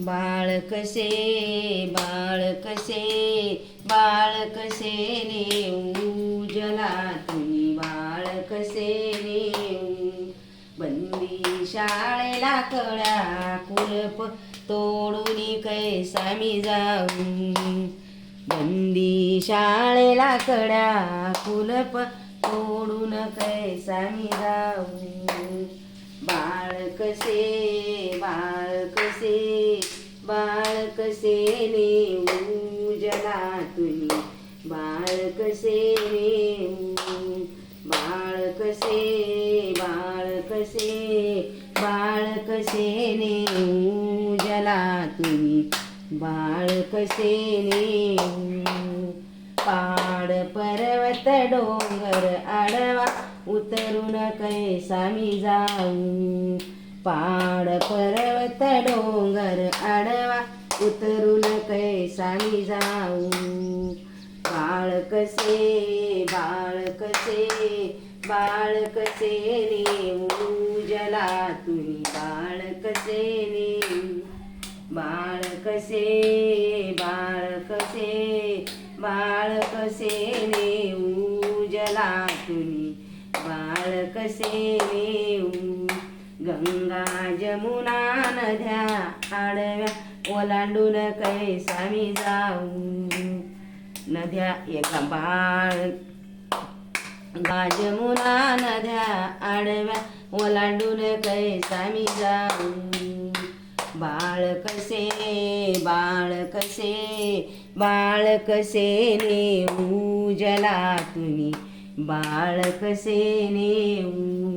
बाळ कसे बाळ कसे बाळ कसे नेऊ. जलातून बाळ कसे नेऊ. बंदी शाळेला कळा कुलप तोडून कैसा मी जाऊ. बंदी शाळेला कड्या कुलप तोडून कैसा मी जाऊ. बाळ कसे बाळ कसे बाळ कसे जला जलातून बाळ कसे नेऊ बाळ कसे बाळ कसे बाळ कसे नेऊ जलातून बाळ कसे नेऊ पाड पर्वत डोंगर आडवा उतरून कैसा मी जाऊ पाड पर्वत डोंगर आडवा उतरून कैसा जाऊ. बाळ कसे बाळ कसे बाळ कसे नेऊ जलातून. बाळ कसे नेऊ बाळ कसे बाळ कसे बाळ कसे नेऊ जलातून. बाळ कसे नेऊ गंगा जमुना नद्या आडव्या ओलांडून कैसा मी जाऊ. नद्या एका बाळ. गाजमुना जमुना नद्या आडव्या ओलांडून कैसा मी जाऊ. बाळ कसे बाळ कसे बाळ कसे नेऊ जलातून बाळ कसे नेऊ?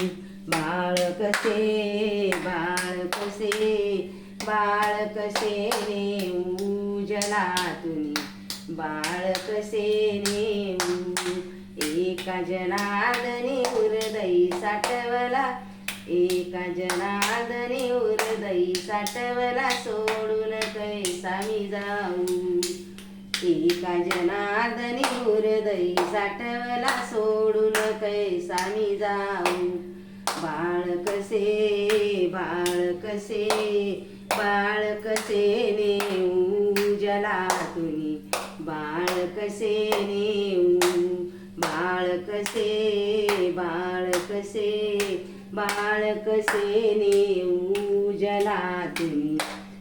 बाळ कसे बाळ कसे बाळ कसे नेऊ जलातून बाळ कसे नेऊ एका जनादनी हृदयी साठवला एका जनादनी हृदयी साठवला सोडून कैसा मी जाऊ. एका जनादनी हृदयी साठवला सोडून कैसा मी जाऊ. बाळ कसे बाळ कसे बाळ कसे नेऊ जलातून बाळ कसे नेऊ बाळ कसे बाळ कसे बाळ कसे नेऊ जलातून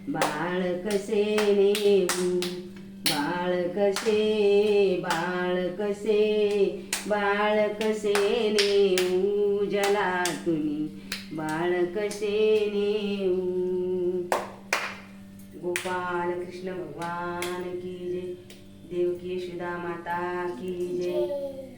बाळ कसे नेऊ बाळ कसे बाळ कसे बाळ कसे नेऊ जलातून बाळ कसे नेऊ? गोपाल कृष्ण भगवान की जय. देवकी माता की जय.